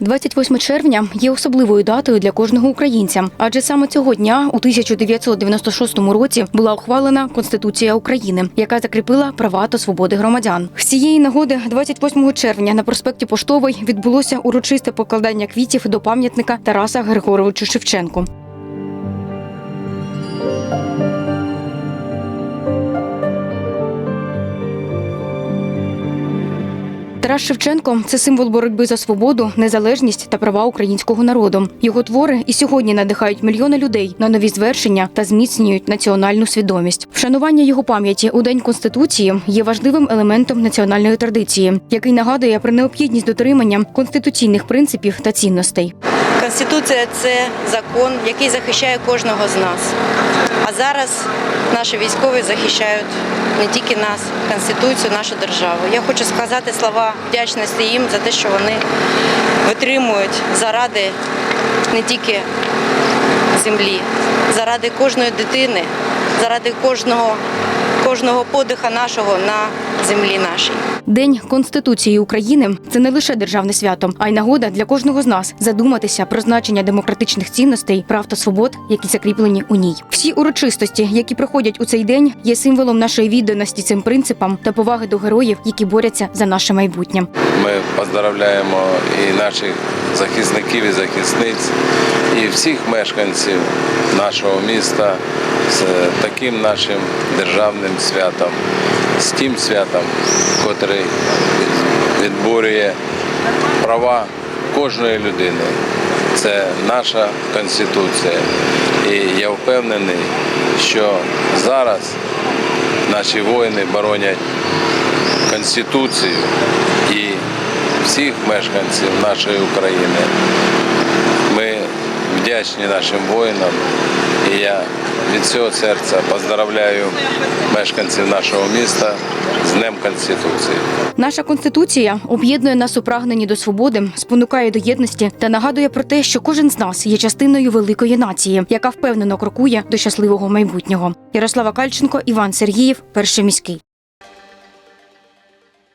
28 червня є особливою датою для кожного українця, адже саме цього дня, у 1996 році, була ухвалена Конституція України, яка закріпила права та свободи громадян. З цієї нагоди, 28 червня, на проспекті Поштовий відбулося урочисте покладання квітів до пам'ятника Тараса Григоровичу Шевченку. Тарас Шевченко це символ боротьби за свободу, незалежність та права українського народу. Його твори і сьогодні надихають мільйони людей на нові звершення та зміцнюють національну свідомість. Вшанування його пам'яті у день конституції є важливим елементом національної традиції, який нагадує про необхідність дотримання конституційних принципів та цінностей. Конституція це закон, який захищає кожного з нас. А зараз наші військові захищають не тільки нас, Конституцію, нашу державу. Я хочу сказати слова вдячності їм за те, що вони витримують заради не тільки землі, заради кожної дитини, заради кожного, кожного подиха нашого на землі нашій. День Конституції України це не лише державне свято, а й нагода для кожного з нас задуматися про значення демократичних цінностей, прав та свобод, які закріплені у ній. Всі урочистості, які проходять у цей день, є символом нашої відданості цим принципам та поваги до героїв, які борються за наше майбутнє. Ми поздравляємо і наших захисників і захисниць, і всіх мешканців нашого міста з таким нашим державним святом, з тим святом, котрий відборює права кожної людини. Це наша конституція. І я впевнений, що зараз наші воїни боронять Конституцію і всіх мешканців нашої України. Ми вдячні нашим воїнам і я від цього серця поздравляю мешканців нашого міста з Днем Конституції. Наша конституція об'єднує нас у прагненні до свободи, спонукає до єдності та нагадує про те, що кожен з нас є частиною великої нації, яка впевнено крокує до щасливого майбутнього. Ярослава Кальченко, Іван Сергіїв, перший міський.